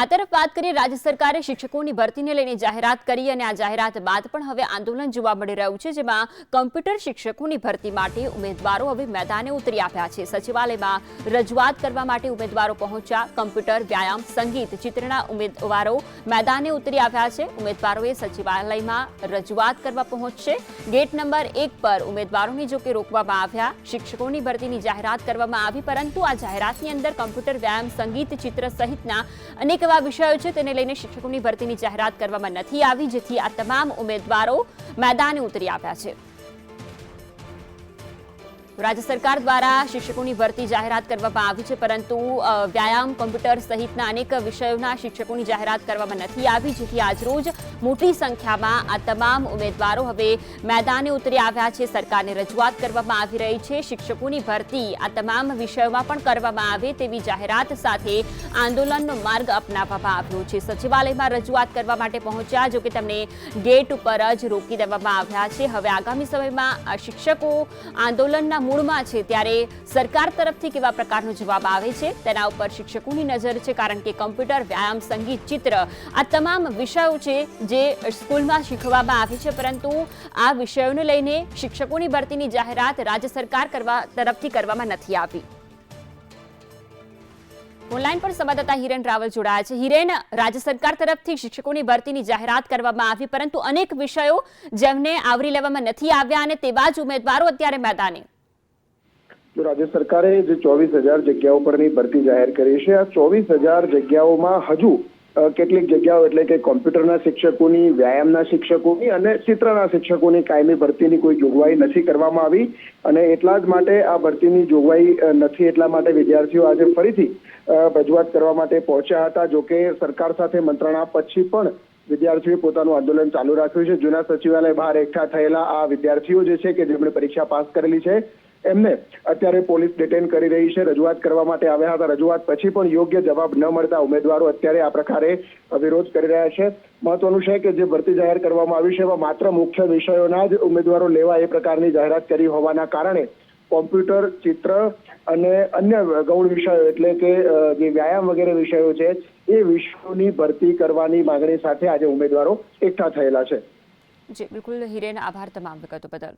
આ તરફ વાત કરીએ રાજ્ય સરકારે શિક્ષકોની ભરતીને લઈને જાહેરાત કરી અને આ જાહેરાત બાદ પણ હવે આંદોલન જોવા મળી રહ્યું છે, જેમાં કમ્પ્યુટર શિક્ષકોની ભરતી માટે ઉમેદવારો હવે મેદાને ઉતરી આવ્યા છે. સચિવાલયમાં રજૂઆત કરવા માટે ઉમેદવારો પહોંચ્યા. કમ્પ્યુટર, વ્યાયામ, સંગીત ચિત્રના ઉમેદવારો મેદાને ઉતરી આવ્યા છે. ઉમેદવારોએ સચિવાલયમાં રજૂઆત કરવા પહોંચશે. ગેટ નંબર એક પર ઉમેદવારોને જો કે રોકવામાં આવ્યા. શિક્ષકોની ભરતીની જાહેરાત કરવામાં આવી, પરંતુ આ જાહેરાતની અંદર કમ્પ્યુટર, વ્યાયામ, સંગીત ચિત્ર સહિતના અનેક એવા વિષયો છે તેને લઈને શિક્ષકોની ભરતીની જાહેરાત કરવામાં નથી આવી, જેથી આ તમામ ઉમેદવારો મેદાને ઉતરી આવ્યા છે. રાજ્ય સરકાર દ્વારા શિક્ષકોની ભરતી જાહેરાત કરવામાં આવી છે, પરંતુ વ્યાયામ, કોમ્પ્યુટર સહિતના અનેક વિષયોના શિક્ષકોની જાહેરાત કરવામાં નથી આવી, જેથી આજરોજ મોટી સંખ્યામાં આ તમામ ઉમેદવારો હવે મેદાને ઉતરી આવ્યા છે. સરકારને રજૂઆત કરવામાં આવી રહી છે. શિક્ષકોની ભરતી આ તમામ વિષયોમાં પણ કરવામાં આવે તેવી જાહેરાત સાથે આંદોલનનો માર્ગ અપનાવવામાં આવ્યો છે. સચિવાલયમાં રજૂઆત કરવા માટે પહોંચ્યા, જો કે તેમને ગેટ ઉપર જ રોકી દેવામાં આવ્યા છે. હવે આગામી સમયમાં શિક્ષકો આંદોલનના મૂળમાં છે ત્યારે સરકાર તરફથી કેવા પ્રકારનો જવાબ આવે છે? તેના ઉપર શિક્ષકોની નજર છે, કારણ કે કમ્પ્યુટર, વ્યાયામ, સંગીત, ચિત્ર આ તમામ વિષયો છે જે સ્કૂલમાં શીખવવામાં આવે છે. પરંતુ આ વિષયોને લઈને શિક્ષકોની ભરતીની જાહેરાત રાજ્ય સરકાર કરવા તરફથી કરવામાં નથી આવી. ઓનલાઈન પર સંવાદદાતા હિરેન રાવલ જોડાયા છે. હિરેન, રાજ્ય સરકાર તરફથી શિક્ષકોની ભરતીની જાહેરાત કરવામાં આવી, પરંતુ અનેક વિષયો જેમને આવરી લેવામાં નથી આવ્યા અને તેવા જ ઉમેદવારો અત્યારે મેદાને. તો રાજ્ય સરકારે જે ચોવીસ હજાર જગ્યાઓ પરની ભરતી જાહેર કરી છે, આ ચોવીસ હજાર જગ્યાઓમાં હજુ કેટલીક જગ્યાઓ એટલે કે કોમ્પ્યુટરના શિક્ષકોની, વ્યાયામના શિક્ષકોની અને ચિત્રના શિક્ષકોની કાયમી ભરતીની કોઈ જોગવાઈ નથી કરવામાં આવી. અને એટલા જ માટે આ ભરતીની જોગવાઈ નથી એટલા માટે વિદ્યાર્થીઓ આજે ફરીથી રજૂઆત કરવા માટે પહોંચ્યા હતા. જોકે સરકાર સાથે મંત્રણા પછી પણ વિદ્યાર્થીઓએ પોતાનું આંદોલન ચાલુ રાખ્યું છે. જૂના સચિવાલય બહાર એકઠા થયેલા આ વિદ્યાર્થીઓ જે છે કે જેમણે પરીક્ષા પાસ કરેલી છે એમને અત્યારે પોલીસ ડિટેન કરી રહી છે. રજૂઆત કરવા માટે આવ્યા હતા. રજૂઆત પછી પણ યોગ્ય જવાબ ન મળતા ઉમેદવારો અત્યારે આ પ્રકારે વિરોધ કરી રહ્યા છે. મહત્વનું છે કે જે ભરતી જાહેર કરવામાં આવી છે એમાં માત્ર મુખ્ય વિષયોના જ ઉમેદવારો લેવા એ પ્રકારની જાહેરાત કરી હોવાના કારણે કોમ્પ્યુટર, ચિત્ર અને અન્ય ગૌણ વિષયો એટલે કે જે વ્યાયામ વગેરે વિષયો છે, એ વિષયોની ભરતી કરવાની માંગણી સાથે આજે ઉમેદવારો એકઠા થયેલા છે. જી, બિલકુલ. હિરેન, આભાર તમામ વિગતો બદલ.